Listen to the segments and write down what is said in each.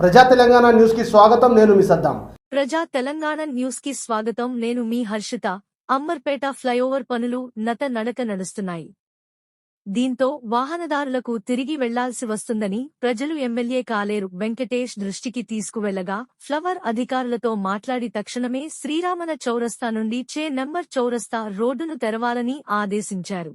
ప్రజా తెలంగాణ న్యూస్కి స్వాగతం నేను మీ సద్దాం. ప్రజా తెలంగాణ న్యూస్కి స్వాగతం నేను మీ హర్షిత. అమ్మర్పేట ఫ్లైఓవర్ పనులు నత నడక నడుస్తున్నాయి. దీంతో వాహనదారులకు తిరిగి వెళ్ళాల్సి వస్తుందని ప్రజలు ఎమ్మెల్యే కాలేరు వెంకటేష్ దృష్టికి తీసుకువెళ్ళగా ఫ్లవర్ అధికారులతో మాట్లాడి తక్షణమే శ్రీరామన చౌరస్తా నుండి చే నెంబర్ చౌరస్తా రోడ్డును తెరవాలని ఆదేశించారు.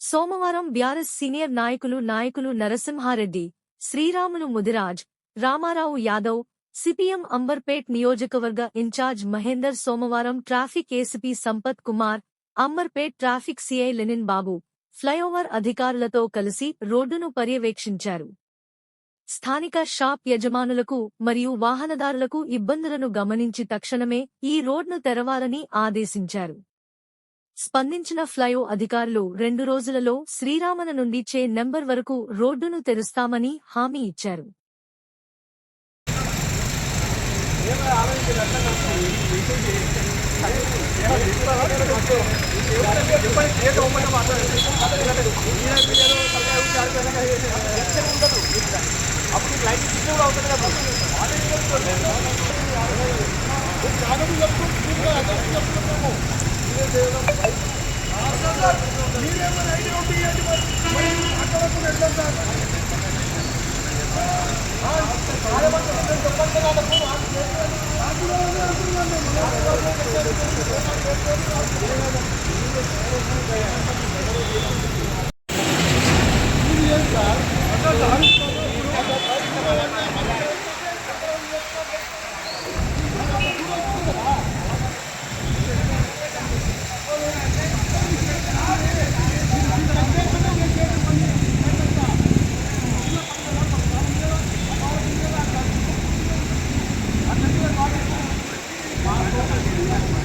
సోమవారం బ్యారస్ సీనియర్ నాయకులు నాయకులు నరసింహారెడ్డి శ్రీరాములు ముదిరాజ్ రామారావు యాదవ్ సిపిఎం అంబర్పేట్ నియోజకవర్గ ఇన్ఛార్జ్ మహేందర్ సోమవారం traffic ACP Sampath Kumar Amberpet traffic CI Lenin Babu flyover అధికారులతో కలిసి రోడ్డును పర్యవేక్షించారు. స్థానిక షాప్ యజమానులకు మరియు వాహనదారులకు ఇబ్బందులను గమనించి తక్షణమే ఈ రోడ్ను తెరవాలని ఆదేశించారు. స్పందించిన ఫ్లైఓ అధికారులు రెండు రోజులలో శ్రీరామన నుండి చే నెంబర్ వరకు రోడ్డును తెరుస్తామని హామీ ఇచ్చారు. అప్పుడు లైట్ చిన్న కూడా అవుతుంది కదా మీరేమైనా ఐడియా ఉంటుంది అక్కడ వెళ్ళాం సార్ చెప్పండి కదా సార్ Thank you.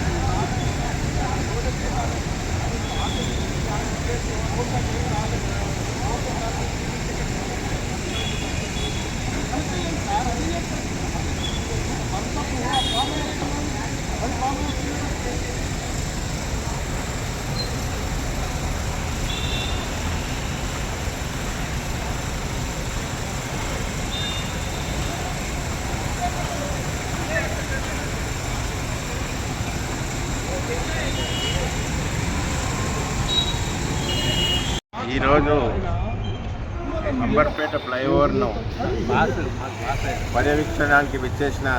ఈరోజు అంబర్పేట ఫ్లైఓవర్ను పర్యవేక్షణానికి విచ్చేసిన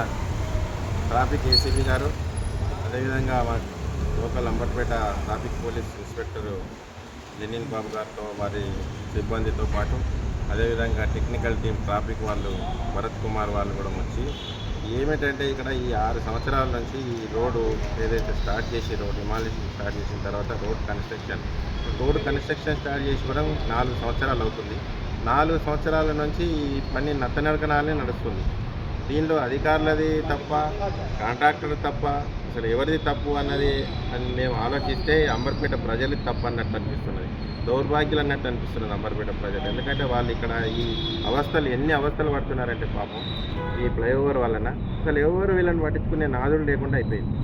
ట్రాఫిక్ ఏసీపీ గారు అదేవిధంగా మా local Amberpet traffic police inspector Janeel Babu గారితో వారి సిబ్బందితో పాటు అదేవిధంగా టెక్నికల్ టీం ట్రాఫిక్ వాళ్ళు భరత్ కుమార్ వాళ్ళు కూడా వచ్చి ఏమిటంటే ఇక్కడ ఈ ఆరు సంవత్సరాల నుంచి ఈ రోడ్డు ఏదైతే స్టార్ట్ చేసి రోడ్ డిమాలిషన్ స్టార్ట్ చేసిన తర్వాత road construction road construction start చేసి కూడా నాలుగు సంవత్సరాలు అవుతుంది. నాలుగు సంవత్సరాల నుంచి ఈ పని నత్తనడకనాలే నడుస్తుంది. దీనిలో అధికారులది తప్ప కాంట్రాక్టర్ తప్ప అసలు ఎవరిది తప్పు అన్నది అని మేము ఆలోచిస్తే అంబర్పేట ప్రజలకి తప్పు అన్నట్టు అనిపిస్తున్నది. దౌర్భాగ్యులు అన్నట్టు అనిపిస్తున్నది అంబర్పేట ప్రజలు. ఎందుకంటే వాళ్ళు ఇక్కడ ఈ అవస్థలు ఎన్ని అవస్థలు పడుతున్నారంటే పాపం ఈ ఫ్లైఓవర్ వలన. అసలు ఎవరు వీళ్ళని పట్టించుకునే నాదుడు లేకుండా అయిపోయింది.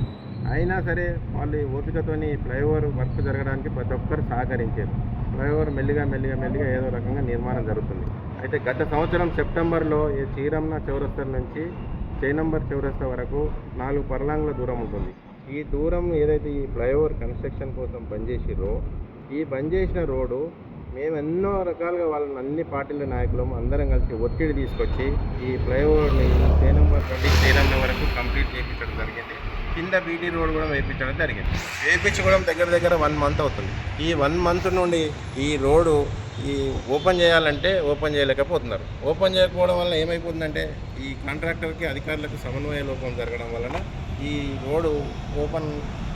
అయినా సరే వాళ్ళు ఓపికతోని ఫ్లైఓవర్ వర్క్ జరగడానికి ప్రతి ఒక్కరు సహకరించారు. ఫ్లైఓవర్ మెల్లిగా మెల్లిగా మెల్లిగా ఏదో రకంగా నిర్మాణం జరుగుతుంది. అయితే గత సంవత్సరం సెప్టెంబర్లో ఈ చీరమ్న చౌరస్తా నుంచి చైనంబర్ చౌరస్తా వరకు నాలుగు పర్లాంగుల దూరం ఉంటుంది. ఈ దూరం ఏదైతే ఈ ఫ్లైఓవర్ కన్స్ట్రక్షన్ కోసం పనిచేసిరో ఈ బంద్ చేసిన రోడ్డు మేము ఎన్నో రకాలుగా వాళ్ళని అన్ని పార్టీల నాయకులు అందరం కలిసి ఒత్తిడి తీసుకొచ్చి ఈ ఫ్లైఓవర్ని సే నెంబర్ నుండి శ్రీరంగ వరకు కంప్లీట్ చేయించడం జరిగింది. కింద బీటీ రోడ్ కూడా వేయించడం జరిగింది. వేయించుకోవడం దగ్గర దగ్గర వన్ మంత్ అవుతుంది. ఈ వన్ మంత్ నుండి ఈ రోడ్డు ఈ ఓపెన్ చేయాలంటే ఓపెన్ చేయలేకపోతున్నారు. ఓపెన్ చేయకపోవడం వల్ల ఏమైపోతుందంటే ఈ కాంట్రాక్టర్కి అధికారులకు సమన్వయ లోపం జరగడం వలన ఈ రోడ్డు ఓపెన్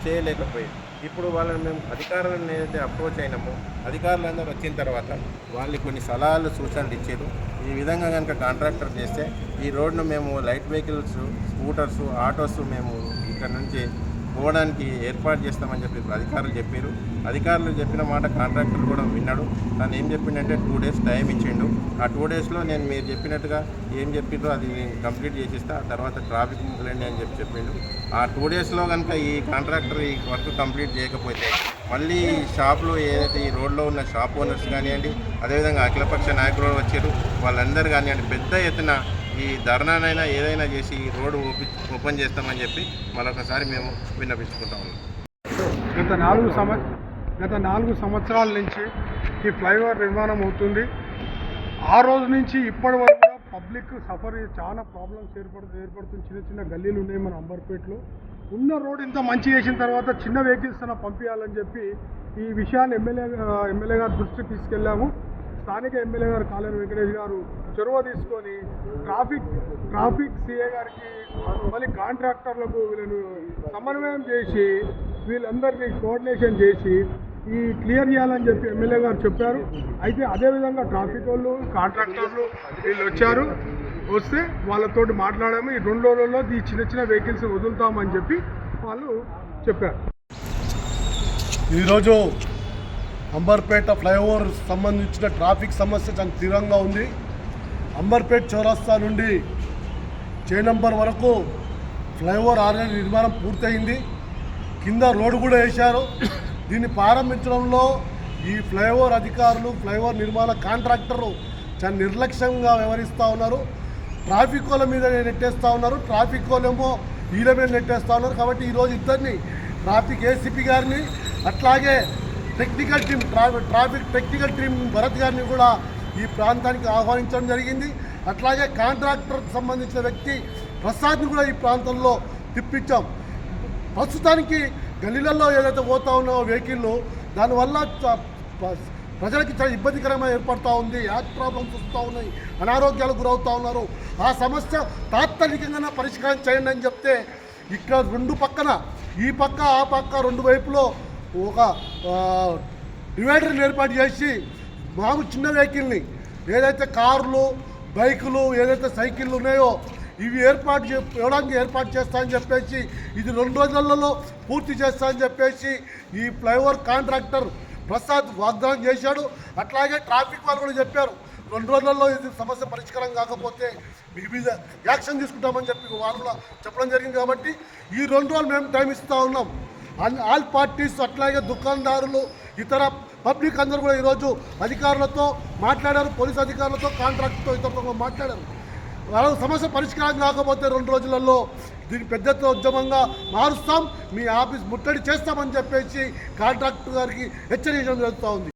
చేయలేకపోయింది. ఇప్పుడు వాళ్ళని మేము అధికారులను ఏదైతే అప్రోచ్ అయినామో అధికారులందరూ వచ్చిన తర్వాత వాళ్ళు కొన్ని సలహాలు సూచనలు ఇచ్చారు. ఈ విధంగా కనుక కాంట్రాక్టర్ చేస్తే ఈ రోడ్ను మేము లైట్ వెహికల్స్ స్కూటర్స్ ఆటోస్ మేము ఇక్కడ నుంచి పోవడానికి ఏర్పాటు చేస్తామని చెప్పి అధికారులు చెప్పారు. అధికారులు చెప్పిన మాట కాంట్రాక్టర్ కూడా విన్నాడు. తను ఏం చెప్పిండంటే టూ డేస్ టైం ఇచ్చిండు. ఆ టూ డేస్లో నేను మీరు చెప్పినట్టుగా ఏం చెప్పిండ్రో అది నేను కంప్లీట్ చేసిస్తా ఆ తర్వాత ట్రాఫిక్ మొదలండి అని చెప్పి చెప్పిండు. ఆ టూ డేస్లో కనుక ఈ కాంట్రాక్టర్ ఈ వర్క్ కంప్లీట్ చేయకపోతే మళ్ళీ ఈ షాప్లో ఏదైతే ఈ రోడ్లో ఉన్న షాప్ ఓనర్స్ కానివ్వండి అదేవిధంగా అఖిలపక్ష నాయకులు వచ్చారు. వాళ్ళందరూ కానివ్వండి పెద్ద ఎత్తున ఈ ధర్నానైనా ఏదైనా చేసి ఈ రోడ్డు ఓపెన్ చేస్తామని చెప్పి మరొకసారి మేము విన్నపించుకుంటా ఉన్నాం. గత నాలుగు సంవ గత నాలుగు సంవత్సరాల నుంచి ఈ ఫ్లైఓవర్ నిర్మాణం అవుతుంది. ఆ రోజు నుంచి ఇప్పటి వరకు కూడా పబ్లిక్ సఫర్ చాలా ప్రాబ్లమ్స్ ఏర్పడుతు ఏర్పడుతుంది. చిన్న చిన్న గల్లీలు ఉన్నాయి మన అంబర్పేటలో. ఉన్న రోడ్ ఇంత మంచి చేసిన తర్వాత చిన్న వెహికల్స్ అన్న పంపించాలని చెప్పి ఈ విషయాన్ని ఎమ్మెల్యే ఎమ్మెల్యే గారి దృష్టికి తీసుకెళ్ళాము. స్థానిక ఎమ్మెల్యే గారు కాలేరు వెంకటేష్ గారు చొరవ తీసుకొని ట్రాఫిక్ ట్రాఫిక్ సిఏ గారికి మళ్ళీ కాంట్రాక్టర్లకు వీళ్ళను సమన్వయం చేసి వీళ్ళందరినీ కోఆర్డినేషన్ చేసి ఈ క్లియర్ చేయాలని చెప్పి ఎమ్మెల్యే గారు చెప్పారు. అయితే అదేవిధంగా ట్రాఫిక్ వాళ్ళు కాంట్రాక్టర్లు వీళ్ళు వచ్చారు. వస్తే వాళ్ళతోటి మాట్లాడాము. ఈ రెండు రోజుల్లో ఈ చిన్న చిన్న వెహికల్స్ వదులుతామని చెప్పి వాళ్ళు చెప్పారు. ఈరోజు అంబర్పేట ఫ్లైఓవర్ సంబంధించిన ట్రాఫిక్ సమస్య చాలా తీవ్రంగా ఉంది. అంబర్పేట చౌరస్తా నుండి చే నంబర్ వరకు ఫ్లైఓవర్ ఆల్రెడీ నిర్మాణం పూర్తయింది. కింద రోడ్డు కూడా వేశారు. దీన్ని ప్రారంభించడంలో ఈ ఫ్లైఓవర్ అధికారులు ఫ్లైఓవర్ నిర్మాణ కాంట్రాక్టరు చాలా నిర్లక్ష్యంగా వ్యవహరిస్తూ ఉన్నారు. ట్రాఫిక్ వాళ్ళ మీద నెట్టేస్తూ ఉన్నారు. ట్రాఫిక్ వాళ్ళేమో వీళ్ళ మీద నెట్టేస్తూ ఉన్నారు. కాబట్టి ఈరోజు ఇద్దరిని ట్రాఫిక్ ఏసీపీ గారిని అట్లాగే technical team traffic traffic technical team Bharat గారిని కూడా ఈ ప్రాంతానికి ఆహ్వానించడం జరిగింది. అట్లాగే కాంట్రాక్టర్కి సంబంధించిన వ్యక్తి ప్రసాద్ని కూడా ఈ ప్రాంతంలో తిప్పించాం. ప్రస్తుతానికి గల్లీలలో ఏదైతే పోతా ఉన్నాయో వెహికల్లు దానివల్ల ప్రజలకి చాలా ఇబ్బందికరంగా ఏర్పడుతూ ఉంది. యాక్ ప్రాబ్లమ్స్ వస్తూ ఉన్నాయి. అనారోగ్యాలకు గురవుతూ ఉన్నారు. ఆ సమస్య తాత్కాలికంగా పరిష్కారం చేయండి అని చెప్తే ఇక్కడ రెండు పక్కన ఈ పక్క ఆ పక్క రెండు వైపులో ఒక డివైడర్ని ఏర్పాటు చేసి మామూలు చిన్న వెహికల్ని ఏదైతే కార్లు బైకులు ఏదైతే సైకిళ్ళు ఉన్నాయో ఇవి ఏర్పాటు చేయడానికి ఇవ్వడానికి ఏర్పాటు చేస్తా అని చెప్పేసి ఇది రెండు రోజులలో పూర్తి చేస్తా అని చెప్పేసి ఈ ఫ్లైఓవర్ కాంట్రాక్టర్ ప్రసాద్ వాగ్దానం చేశాడు. అట్లాగే ట్రాఫిక్ వాళ్ళు కూడా చెప్పారు రెండు రోజులలో ఇది సమస్య పరిష్కారం కాకపోతే మీ మీద యాక్షన్ తీసుకుంటామని చెప్పి వాళ్ళు కూడా చెప్పడం జరిగింది కాబట్టి ఈ రెండు రోజులు మేము టైం ఇస్తూ ఉన్నాం. ఆల్ పార్టీస్ అట్లాగే దుకాణదారులు ఇతర పబ్లిక్ అందరూ కూడా ఈరోజు అధికారులతో మాట్లాడారు పోలీస్ అధికారులతో కాంట్రాక్ట్తో ఇతరులతో మాట్లాడారు. వాళ్ళ సమస్య పరిష్కారం కాకపోతే రెండు రోజులలో దీన్ని పెద్ద ఉద్యమంగా మారుస్తాం. మీ ఆఫీస్ ముట్టడి చేస్తామని చెప్పేసి కాంట్రాక్టర్ గారికి హెచ్చరించడం జరుగుతూ ఉంది.